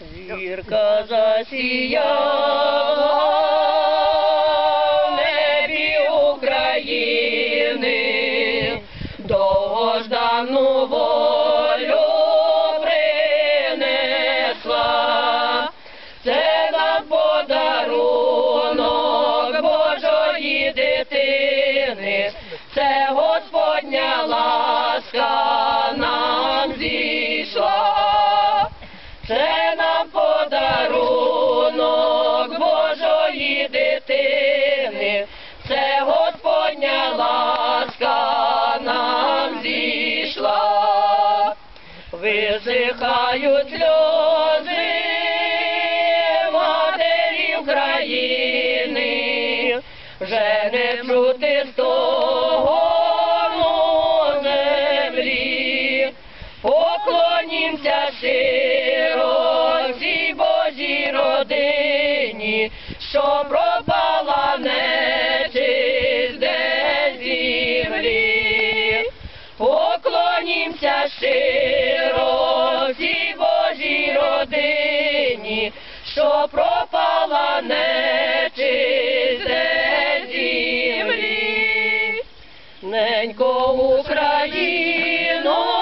Зірка засіяла в небі України, довгождану волю принесла. Це нам подарунок Божої дитини, висихають сльози матері України, вже не чути стогону землі. Поклонімся щиро Божій родині, що пропала Поклонімся щиро всій Божій родині, що пропала нечисте землі. Ненько Україно,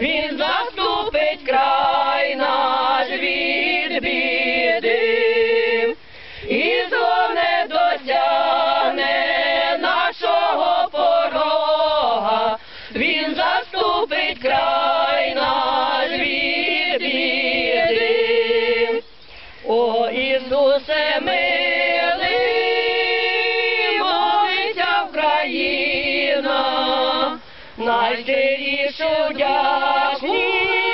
він заступить край наш від біди. І зло не досягне нашого порога, він заступить край наш від біди. О Ісусе милий, найщирішу вдячність